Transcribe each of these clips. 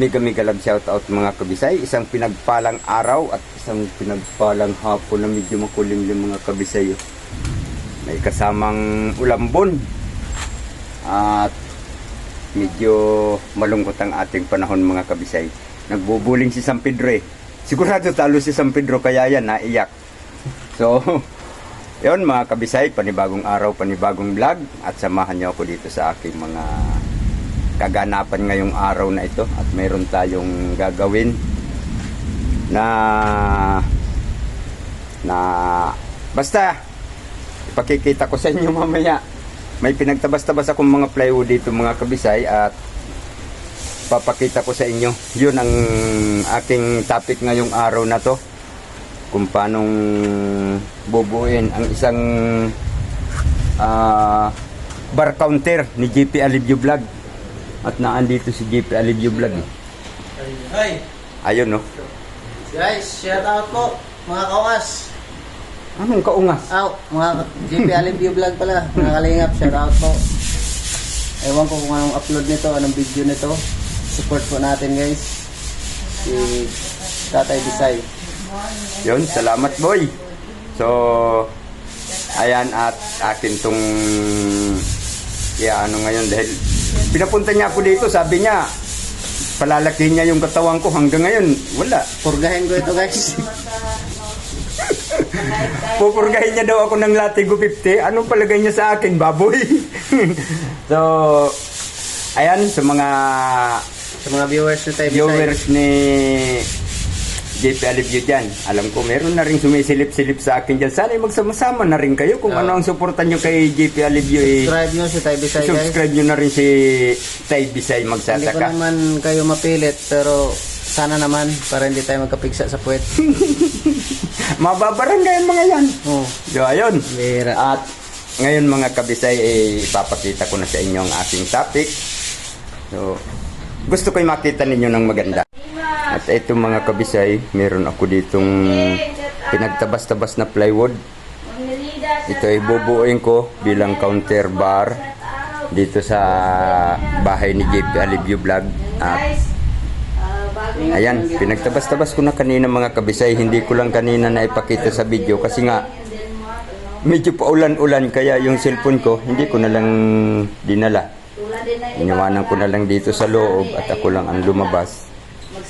Mega mega love shout out mga kabisay. Isang pinagpalang araw at isang pinagpalang hapon na medyo makulimlim mga kabisay. May kasamang ulambon. At medyo malungkot ang ating panahon mga kabisay. Nagbubuling si San Pedro eh. Sigurado talo si San Pedro kaya yan naiyak. So, yon mga kabisay, panibagong araw, panibagong vlog at samahan niyo ako dito sa aking mga kaganapan ngayong araw na ito at mayroon tayong gagawin na na basta ipakikita ko sa inyo mamaya. May pinagtabas-tabas akong mga plywood dito mga kabisay at papakita ko sa inyo. Yun ang aking topic ngayong araw na to kung paanong bubuin ang isang ah, bar counter ni JP Alivio Vlog at naandito si JP Alivio Vlog eh. Hi! ayun no Guys, shout out po mga kawas. anong kaungas Aw, mga GP Alimpio vlog pala. Mga kalingap, shout out po. Ewan ko kung anong upload nito, anong video nito. Support po natin guys. Si Tatay Bisay. Yun, salamat boy. So, ayan at akin tong ya ano ngayon dahil pinapunta niya ako dito, sabi niya palalaki niya yung katawan ko hanggang ngayon wala. Purgahin ko ito guys. Pupurgahin niya daw ako ng Latigo 50. Anong palagay niya sa akin, baboy? so, ayan, sa mga Sa mga viewers ni Tay Bisay. viewers ni JP Alivio dyan, alam ko meron na rin sumisilip-silip sa akin dyan. Sana magsama-sama na rin kayo kung Oo. ano ang suportan nyo kay JP Alivio. Eh, Subscribe nyo si Tay Bisay guys. subscribe nyo na rin si Tay Bisay Hindi ko magsasaka. naman kayo mapilit pero sana naman para hindi tayo magkapigsa sa puwet. Mababarangay ang mga yan. Oh, So, ayun. bira. At ngayon mga kabisay, eh, ipapakita ko na sa inyo ang aking topic. So, gusto ko'y makita ninyo ng maganda. At ito mga kabisay, meron ako ditong pinagtabas-tabas na plywood. Ito ay bubuuin ko bilang counter bar dito sa bahay ni JP Alivio Vlog. At ayan, pinagtabas-tabas ko na kanina mga kabisay. Hindi ko lang kanina na ipakita sa video kasi nga medyo paulan-ulan kaya yung cellphone ko hindi ko na lang dinala. Iniwanan ko na lang dito sa loob at ako lang ang lumabas.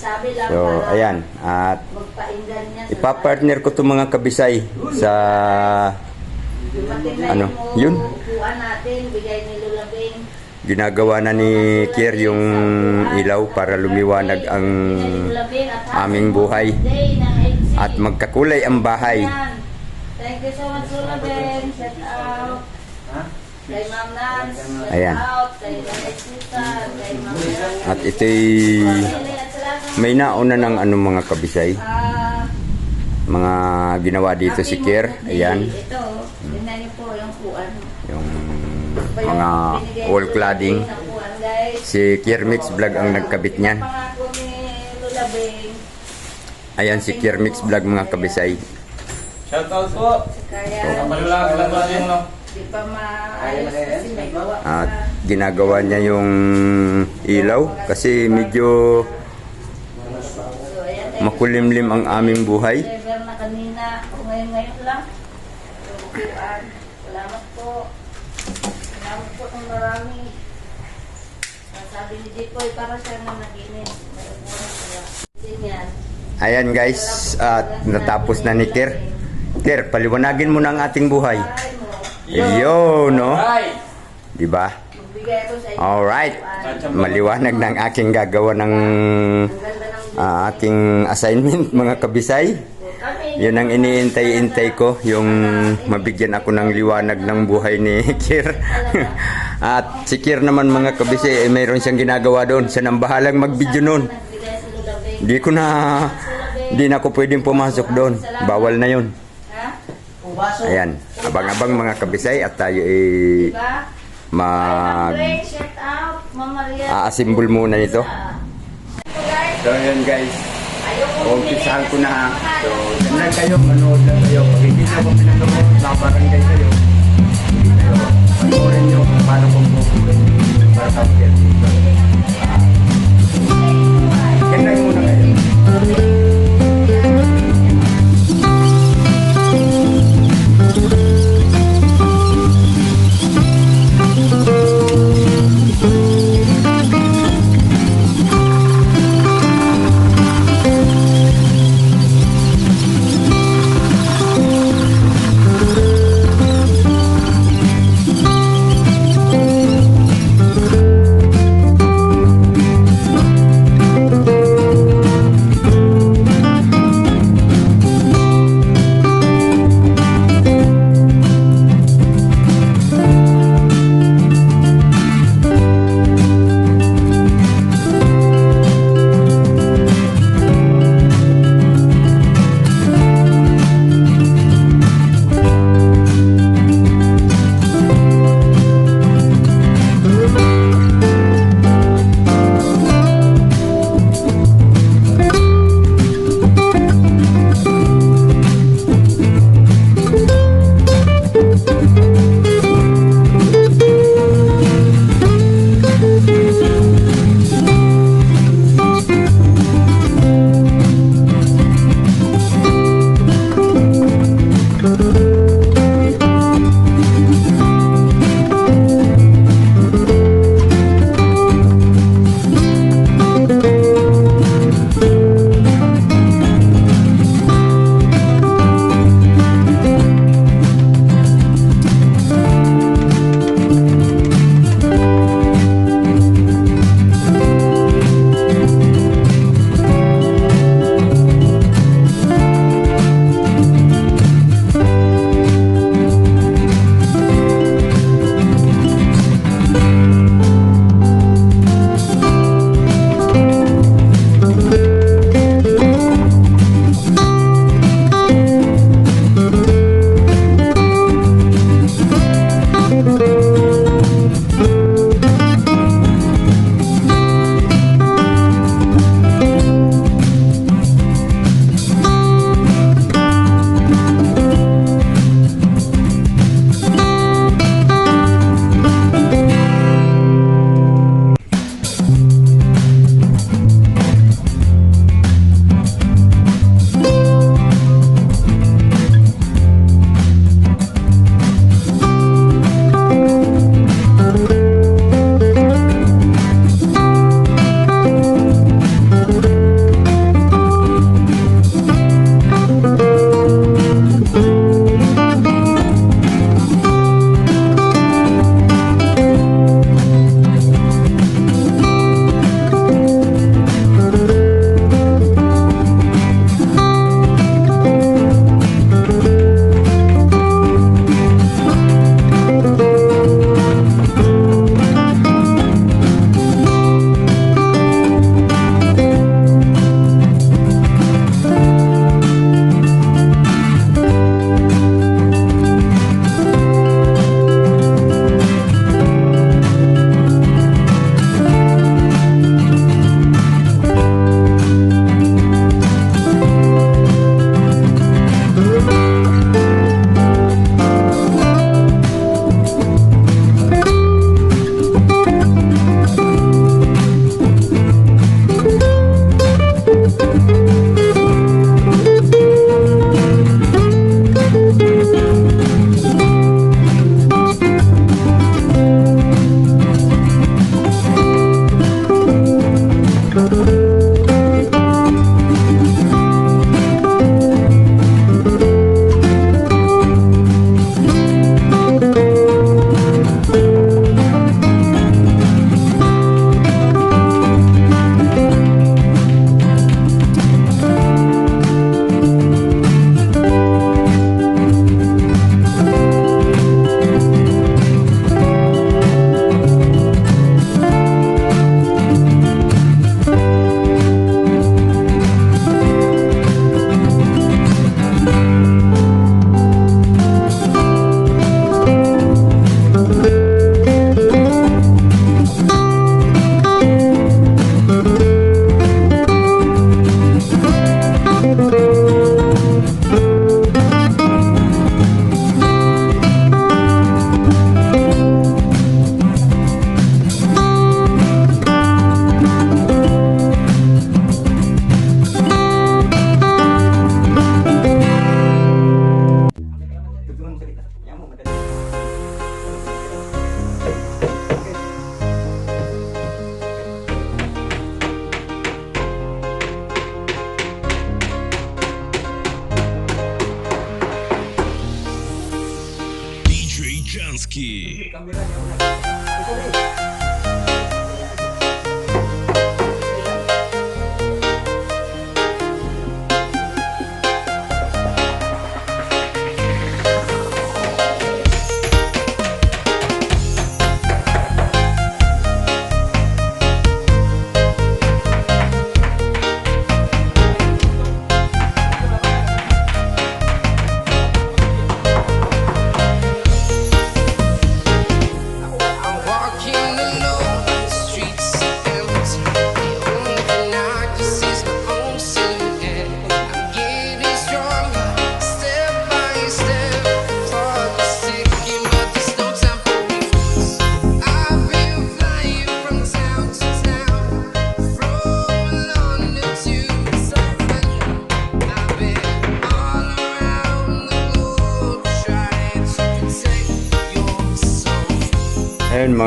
Magsabi lang So, para ayan. At ipapartner ko to mga kabisay sa ano, yun. natin, bigay ni ginagawa na ni Kier yung ilaw para lumiwanag ang aming buhay. at magkakulay ang bahay. Thank you so much Lola Bing. Shout out. Kay Ma'am Nance. Shout out. Kay Ma'am. At ito'y may nauna ng ano mga kabisay, Ah, mga ginawa dito si Kier. Ayan, Ito. Tingnan niyo po yung upuan. yung mga wall cladding. Si Kier Mix Vlog ang nagkabit niyan. Ayan si Kier Mix Vlog mga kabisay. Shoutout po. Kaya Malulang lang ba yung no? di pa maayos kasi may gawa. At ginagawa niya yung ilaw kasi medyo So, ayan, thank you. Makulimlim ang aming buhay. Driver na kanina. O ngayon ngayon lang. So, upuan. Salamat po. Salamat po ng marami. Sabi ni Jipoy, para siya na naginis. Ayan guys, at natapos na ni Kier. Kier, paliwanagin mo na ang ating buhay. Yo, no? Di ba? Inyo. Alright. Maliwanag ng aking gagawa ng Ah, aking assignment mga kabisay. Yun ang iniintay-intay ko, yung mabigyan ako ng liwanag ng buhay ni Kier. At si Kier naman mga kabisay, eh, mayroon siyang ginagawa doon. Siya nang bahalang mag-video noon. Di ko na, di na ako pwedeng pumasok doon. Bawal na yun. Ayan, abang-abang mga kabisay at tayo eh, Diba? mag aasimbol muna nito. So yun guys, umpisahan ko na. ha. So yan lang kayo, manood lang kayo. Pag hindi na ako pinagawin, nakabarangay kayo. Hindi kayo, panoorin nyo kung paano kong bukulit para kapag-get dito. Ah. Yan lang muna kayo.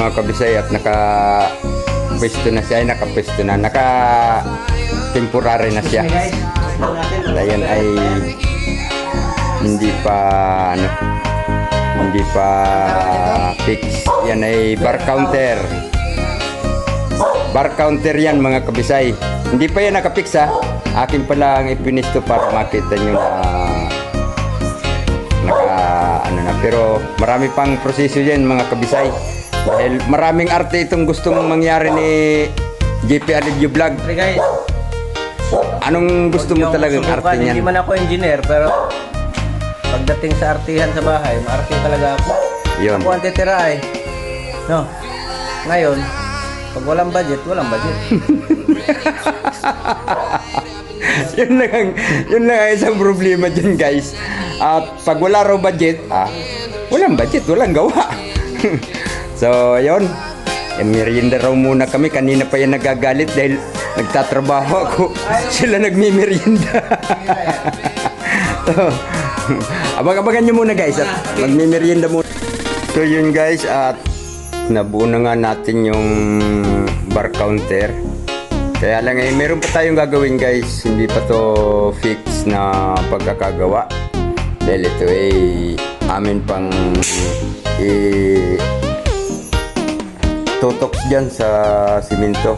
Mga kabisay at naka pwesto na siya, ay nakapwesto na, naka temporary na siya. At ayan ay hindi pa ano hindi pa fix. Yan ay bar counter. Bar counter yan mga kabisay. Hindi pa yan nakapix ha. Akin pala ang ipinisto para makita nyo na naka ano na. Pero marami pang proseso yan mga kabisay. Dahil maraming arte itong gustong mangyari ni JP Alivio Vlog. Pre guys. Anong gusto mo talagang arte niyan? Hindi man ako engineer pero pagdating sa artihan sa bahay, maarte talaga ako. Yun. Ako ang titira eh. No. Ngayon, pag walang budget, walang budget. yun lang ang, yun lang ang isang problema dyan guys. At pag wala raw budget, ah, walang budget, walang gawa. so, yun. E, merienda raw muna kami. Kanina pa yan nagagalit dahil nagtatrabaho ako. Sila nagmimerienda. so, abang-abangan nyo muna guys at magmimerienda muna. So yun guys at nabuo na nga natin yung bar counter. Kaya lang eh, meron pa tayong gagawin guys. Hindi pa to fix na pagkakagawa. Dahil ito ay amin pang i tutok dyan sa simento.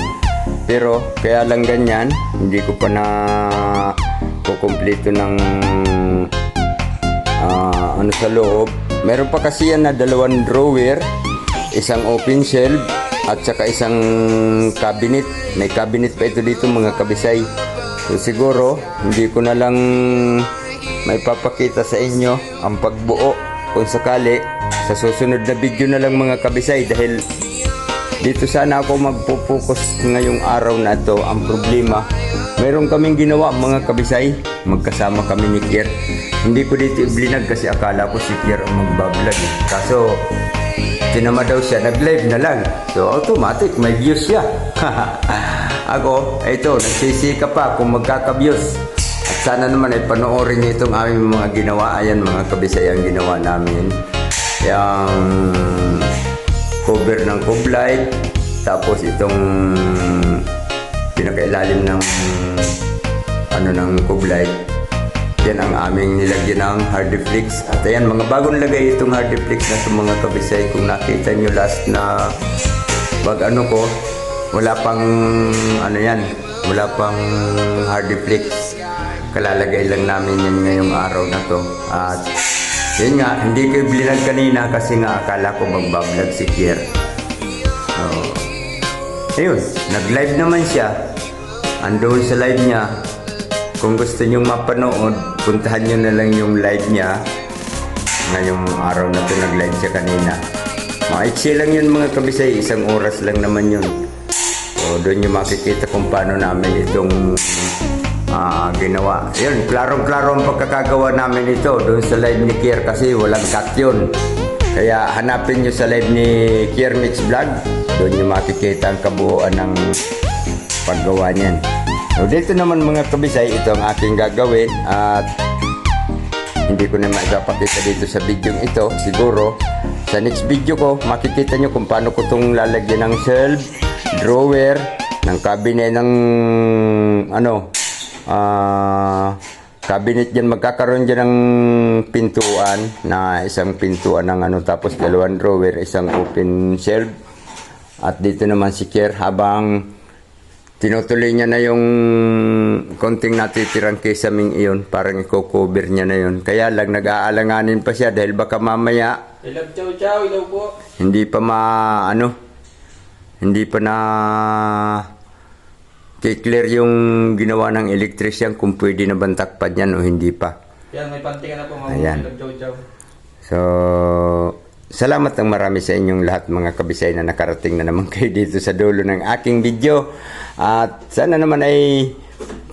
Pero kaya lang ganyan, hindi ko pa na kukumpleto ng ah, ano sa loob. Meron pa kasi yan na dalawang drawer, isang open shelf, at saka isang cabinet. May cabinet pa ito dito mga kabisay. So siguro, hindi ko na lang may papakita sa inyo ang pagbuo kung sakali sa susunod na video na lang mga kabisay dahil dito sana ako magpo-focus ngayong araw na to. Ang problema, meron kaming ginawa mga kabisay. Magkasama kami ni Kier. Hindi ko dito iblinag kasi akala ko si Kier ang magbablog. eh. Kaso, tinama daw siya, nag-live na lang. So, automatic, may views siya. ako, ito, nagsisika pa kung magkaka-views. At sana naman ay panoorin niyo itong aming mga ginawa. Ayan mga kabisay ang ginawa namin. Yung cover ng kublay tapos itong pinakailalim ng ano ng kublay yan ang aming nilagyan ng hardiflix at ayan mga bagong lagay itong hardiflix na sa mga kabisay. Kung nakita nyo last na pag ano ko wala pang ano yan wala pang hardiflix kalalagay lang namin yan ngayong araw na to. At yun nga, hindi ko iblinag kanina kasi nga akala ko magbablog si Kier. So, ayun, nag-live naman siya. Andoon sa live niya. Kung gusto nyo mapanood, puntahan nyo na lang yung live niya. Ngayong araw na to nag-live siya kanina. Maiksi lang yun mga kabisay, isang oras lang naman yun. So, doon nyo makikita kung paano namin itong ah, ginawa. Yun, klarong-klaro ang pagkakagawa namin ito doon sa live ni Kier kasi walang cut yun. Kaya hanapin nyo sa live ni Kier Mix Vlog. Doon nyo makikita ang kabuuan ng paggawa niyan. So, dito naman mga kabisay, ito ang aking gagawin at hindi ko na maipapakita dito sa video ito. Siguro, sa next video ko, makikita nyo kung paano ko itong lalagyan ng shelf, drawer, ng cabinet ng ano, ah cabinet dyan. Magkakaroon dyan ng pintuan na isang pintuan ng ano tapos dalawang drawer isang open shelf. At dito naman si Kier habang tinutuloy niya na yung konting natitirang kesaming iyon parang i-cover niya na yun. Kaya lang nag-aalanganin pa siya dahil baka mamaya Ilaw chow chow, ilaw po. hindi pa ma ano hindi pa na clear yung ginawa ng electrician kung pwede na bang takpan yan o hindi pa. Yan, may pantingan na po Ayan. So, salamat ng marami sa inyong lahat mga kabisay na nakarating na naman kayo dito sa dulo ng aking video. At sana naman ay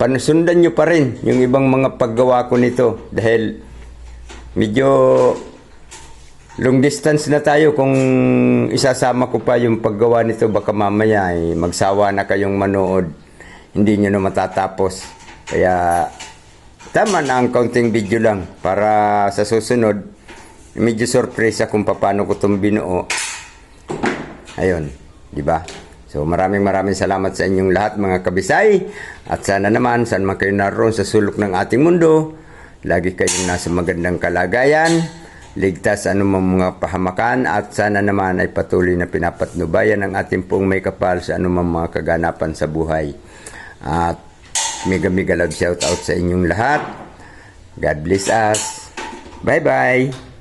panusundan nyo pa rin yung ibang mga paggawa ko nito dahil medyo long distance na tayo kung isasama ko pa yung paggawa nito. Baka mamaya ay magsawa na kayong manood. Hindi nyo na matatapos. Kaya tama na ang counting video lang. Para sa susunod medyo sorpresa kung paano ko itong binuo. Ayun, di ba? So maraming maraming salamat sa inyong lahat mga kabisay. At sana naman, saan man kayo naroon sa sulok ng ating mundo, lagi kayong nasa magandang kalagayan, ligtas anumang mga pahamakan, at sana naman ay patuloy na pinapatnubayan ng ating pong may kapal sa anumang mga kaganapan sa buhay. At mega mega love shout out sa inyong lahat. God bless us. Bye bye.